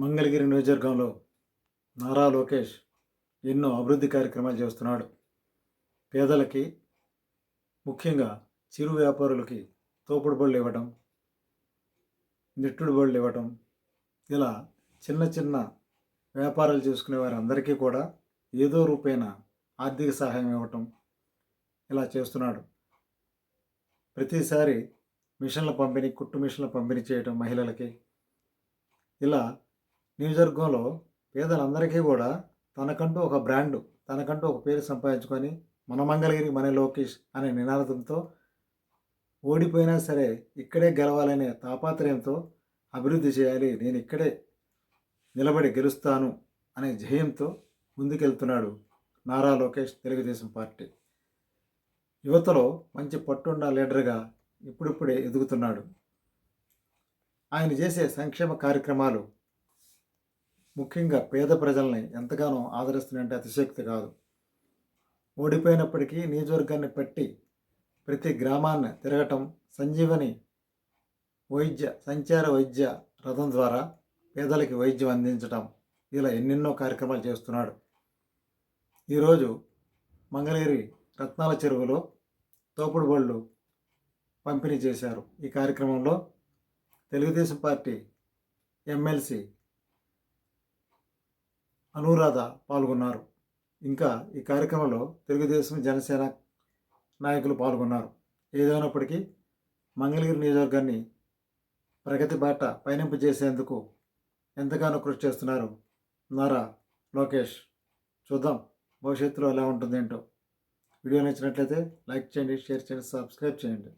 మంగళగిరి నియోజకవర్గంలో నారా లోకేష్ ఎన్నో అభివృద్ధి కార్యక్రమాలు చేస్తున్నాడు. పేదలకి ముఖ్యంగా చిరు వ్యాపారులకి తోపుడు బళ్ళు ఇవ్వటం నిట్టుడు బళ్ళు ఇవ్వటం ఇలా చిన్న చిన్న వ్యాపారాలు చేసుకునే వారందరికీ కూడా ఏదో రూపేణ ఆర్థిక సహాయం ఇవ్వటం ఇలా చేస్తున్నాడు. ప్రతిసారి మిషన్ల పంపిణీ కుట్టు మిషన్ల పంపిణీ చేయటం మహిళలకి ఇలా నియోజకవర్గంలో పేదలందరికీ కూడా తనకంటూ ఒక బ్రాండ్ తనకంటూ ఒక పేరు సంపాదించుకొని మన మంగళగిరి మన లోకేష్ అనే నినాదంతో ఓడిపోయినా సరే ఇక్కడే గెలవాలనే తాపాత్రయంతో అభివృద్ధి చేయాలి నేను ఇక్కడే నిలబడి గెలుస్తాను అనే ధ్యేయంతో ముందుకెళ్తున్నాడు నారా లోకేష్ తెలుగుదేశం పార్టీ. యువతలో మంచి పట్టున్న లీడర్గా ఇప్పుడిప్పుడే ఎదుగుతున్నాడు. ఆయన చేసే సంక్షేమ కార్యక్రమాలు ముఖ్యంగా పేద ప్రజల్ని ఎంతగానో ఆదరిస్తున్నాయంటే అతిశక్తి కాదు. ఓడిపోయినప్పటికీ నియోజకవర్గాన్ని పెట్టి ప్రతి గ్రామాన్ని తిరగటం సంజీవని వైద్య సంచార వైద్య రథం ద్వారా పేదలకి వైద్యం అందించటం ఇలా ఎన్నెన్నో కార్యక్రమాలు చేస్తున్నాడు. ఈరోజు మంగళగిరి రత్నాల చెరువులో తోపుడు బళ్ళు పంపిణీ చేశారు. ఈ కార్యక్రమంలో తెలుగుదేశం పార్టీ ఎమ్మెల్సీ అనురాధ పాల్గొన్నారు. ఇంకా ఈ కార్యక్రమంలో తెలుగుదేశం జనసేన నాయకులు పాల్గొన్నారు. ఏదైనప్పటికీ మంగళగిరి నియోజకవర్గాన్ని ప్రగతి బాట పయనింపు చేసేందుకు ఎంతగానో కృషి చేస్తున్నారు నారా లోకేష్. చూద్దాం భవిష్యత్తులో ఎలా ఉంటుంది ఏంటో వీడియో నచ్చినట్లయితే లైక్ చేయండి షేర్ చేయండి సబ్స్క్రైబ్ చేయండి.